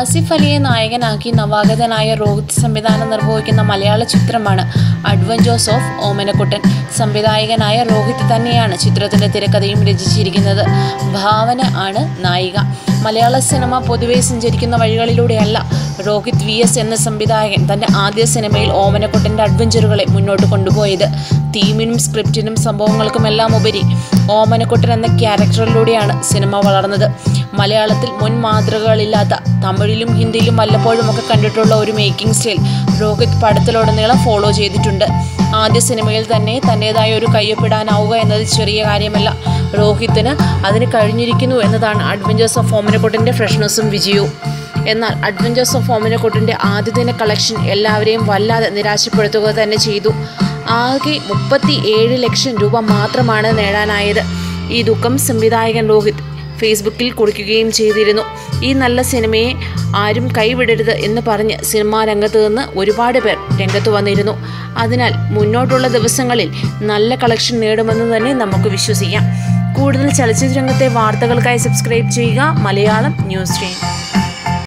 ആസിഫ് അലിയെ നായകനാക്കി നവാഗതനായ രോഹിത് സംവിധാനം നിർവഹിക്കുന്ന മലയാള ചിത്രമാണ് അഡ്വഞ്ചേഴ്സ് ഓഫ് ഓമനക്കുട്ടൻ. സംവിധായകനായ രോഹിത് തന്നെയാണ് ചിത്രത്തിന്റെ തിരക്കഥയും രചിച്ചിരിക്കുന്നത്. ഭാവന ആണ് നായിക. മലയാള സിനിമ പൊതുവെ സഞ്ചരിക്കുന്ന വഴികളിലൂടെയല്ല. രോഹിത് വി എസ് എന്ന സംവിധായകൻ തന്റെ ആദ്യ സിനിമയിൽ ഓമനക്കുട്ടന്റെ അഡ്വഞ്ചറുകളെ മുന്നോട്ട് കൊണ്ടുപോയത്. തീമിനും സ്ക്രിപ്റ്റിനും സംഭവങ്ങൾക്കുമെല്ലാം ഉപരി ഓമനക്കുട്ടൻ എന്ന ക്യാരക്ടറിലൂടെയാണ് സിനിമ വളർന്നത്. മലയാളത്തിൽ മുൻ മാതൃകകളില്ലാത്ത തമിഴിലും ഹിന്ദിയിലും വല്ലപ്പോഴും ഒക്കെ കണ്ടിട്ടുള്ള ഒരു മേക്കിംഗ് സ്റ്റൈൽ രോഹിത് പടത്തിലുടനീളം ഫോളോ ചെയ്തിട്ടുണ്ട്. ആദ്യ സിനിമയിൽ തന്നെ തന്റേതായ ഒരു കയ്യൊപ്പിടാനാവുക എന്നത് ചെറിയ കാര്യമല്ല. രോഹിത്തിന് അതിന് കഴിഞ്ഞിരിക്കുന്നു എന്നതാണ് അഡ്വഞ്ചേഴ്സ് ഓഫ് ഓമനക്കുട്ടന്റെ ഫ്രഷ്നസ്സും വിജയവും. എന്നാൽ അഡ്വഞ്ചേഴ്സ് ഓഫ് ഓമനക്കുട്ടന്റെ ആദ്യദിന കളക്ഷൻ എല്ലാവരെയും വല്ലാതെ നിരാശപ്പെടുത്തുക തന്നെ ചെയ്തു. ആകെ മുപ്പത്തി ഏഴ് ലക്ഷം രൂപ മാത്രമാണ് നേടാനായത്. ഈ ദുഃഖം സംവിധായകൻ രോഹിത്. ഫേസ്ബുക്കിൽ കുറിക്കുകയും ചെയ്തിരുന്നു. ഈ നല്ല സിനിമയെ ആരും കൈവിടരുത് എന്ന് പറഞ്ഞ് സിനിമാ രംഗത്ത് നിന്ന് ഒരുപാട് പേർ രംഗത്ത് വന്നിരുന്നു. അതിനാൽ മുന്നോട്ടുള്ള ദിവസങ്ങളിൽ നല്ല കളക്ഷൻ നേടുമെന്ന് തന്നെ നമുക്ക് വിശ്വസിക്കാം. കൂടുതൽ ചലച്ചിത്ര രംഗത്തെ വാർത്തകൾക്കായി സബ്സ്ക്രൈബ് ചെയ്യുക മലയാളം ന്യൂസ് സ്ട്രീം